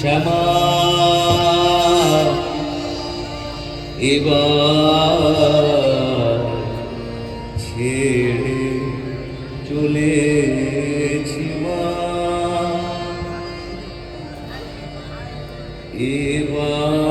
শ্যামা এবার ছেড়ে চলেছি মা। এবার